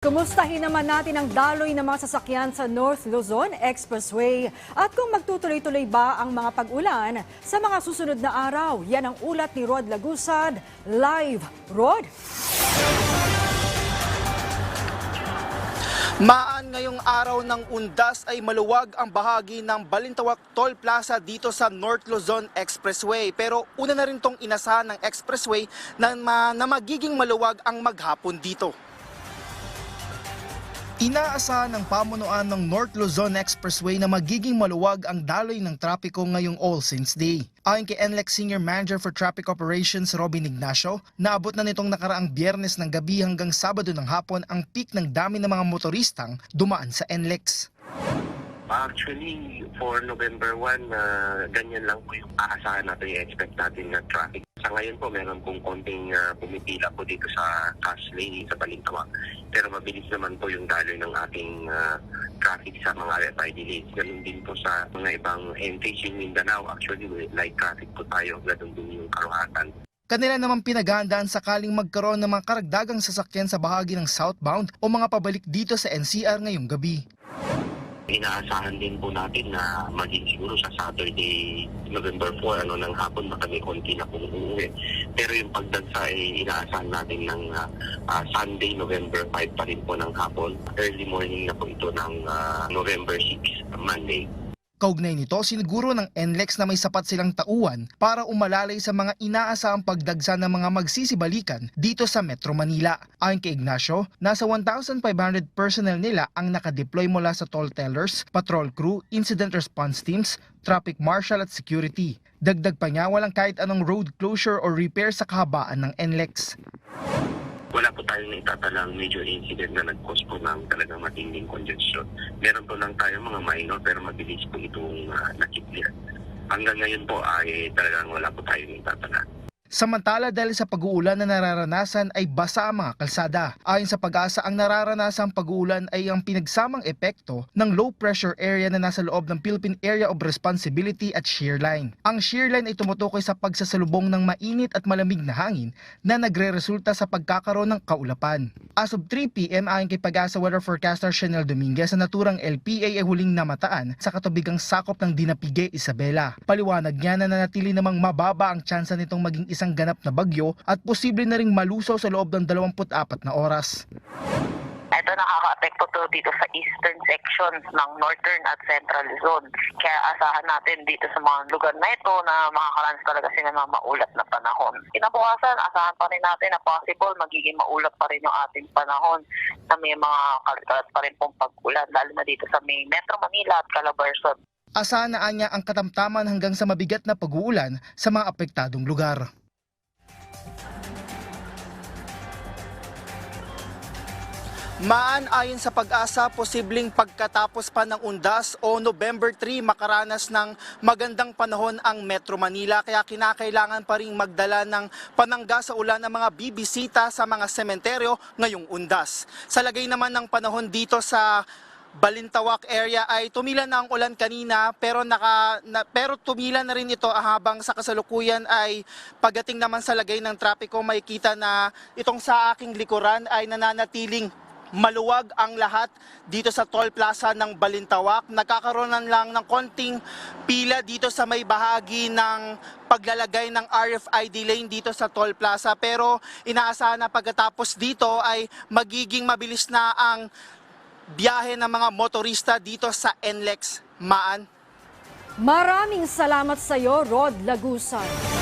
Kumustahin naman natin ang daloy ng mga sasakyan sa North Luzon Expressway at kung magtutuloy-tuloy ba ang mga pag-ulan sa mga susunod na araw. Yan ang ulat ni Rod Lagusad. Live, Rod? Maan ngayong araw ng undas ay maluwag ang bahagi ng Balintawak Toll Plaza dito sa North Luzon Expressway. Pero una na rin tong inasahan ng expressway na, na magiging maluwag ang maghapon dito. Inaasahan ng pamunuan ng North Luzon Expressway na magiging maluwag ang daloy ng trapiko ngayong All Saints Day. Ayon kay NLEX Senior Manager for Traffic Operations Robin Ignacio, naabot na nitong nakaraang biyernes ng gabi hanggang Sabado ng hapon ang peak ng dami ng mga motoristang dumaan sa NLEX. Actually, for November 1, uh, ganyan lang po yung aasahan natin, i-expect natin na traffic. Sa ngayon po, meron pong konting uh, pumipila po dito sa cash lane sa Balintawak. Pero mabilis naman po yung daloy ng ating uh, traffic sa mga RFID lanes. Ganun din po sa mga ibang entries yung Mindanao. Actually, light traffic po tayo. Ganun din yung Karuhatan. Kanila naman pinaghandaan sakaling magkaroon ng mga karagdagang sasakyan sa bahagi ng southbound o mga pabalik dito sa NCR ngayong gabi. Inaasahan din po natin na maging siguro sa Saturday, November 4, ano, ng hapon, baka may konti na pong uuwi. Pero yung pagdagsa ay inaasahan natin ng ah, ah, Sunday, November 5 pa rin po ng hapon. Early morning na po ito ng ah, November 6, Monday. Kaugnay nito, siniguro ng NLEX na may sapat silang tauhan para umalalay sa mga inaasahang pagdagsa ng mga magsisibalikan dito sa Metro Manila. Ayon kay Ignacio, nasa 1,500 personnel nila ang nakadeploy mula sa toll tellers, patrol crew, incident response teams, traffic marshal at security. Dagdag pa niya, walang kahit anong road closure or repair sa kahabaan ng NLEX. Wala po tayong naitatalang major incident na nag-cause po ng talagang matinding congestion. Meron po lang tayo mga minor pero mabilis po itong uh, nakiklear. Hanggang ngayon po ay talagang wala po tayong naitatala. Samantala dahil sa pag-uulan na nararanasan ay basa ang mga kalsada. Ayon sa pag-asa, ang nararanasang pag-uulan ay ang pinagsamang epekto ng low pressure area na nasa loob ng Philippine Area of Responsibility at shear line. Ang shear line ay tumutukoy sa pagsasalubong ng mainit at malamig na hangin na nagre-resulta sa pagkakaroon ng kaulapan. As of 3 p.m. ayon kay pag-asa weather forecaster Chanel Dominguez sa naturang LPA ay huling namataan sa katubigang sakop ng Dinapige, Isabela. Paliwanag niya na nanatili namang mababa ang tsansa nitong maging isang ganap na bagyo at posible na ring malusaw sa loob ng 24 na oras. Ito nakaka-apekto to dito sa eastern section ng northern at central zone. Kaya asahan natin dito sa mga lugar na ito na makakaranas talaga sila ng maulat na panahon. Kinabukasan, asahan pa rin natin na possible magiging maulat pa rin yung ating panahon na may mga kalkalat pa rin pong pag-ulan, lalo na dito sa may Metro Manila at Calabarzon. Asahan na niya ang katamtaman hanggang sa mabigat na pag-uulan sa mga apektadong lugar. Maan ayon sa pag-asa, posibleng pagkatapos pa ng undas o November 3 makaranas ng magandang panahon ang Metro Manila kaya kinakailangan pa ring magdala ng panangga sa ulan ng mga bibisita sa mga sementeryo ngayong undas. Sa lagay naman ng panahon dito sa Balintawak area ay tumila na ang ulan kanina pero naka na, pero tumila na rin ito habang sa kasalukuyan ay pagdating naman sa lagay ng trapiko makikita na itong sa aking likuran ay nananatiling maluwag ang lahat dito sa toll plaza ng Balintawak. Nagkakaroon lang ng konting pila dito sa may bahagi ng paglalagay ng RFID lane dito sa toll plaza. Pero inaasahan na pagkatapos dito ay magiging mabilis na ang biyahe ng mga motorista dito sa NLEX Maan. Maraming salamat sa iyo, Rod Lagusan.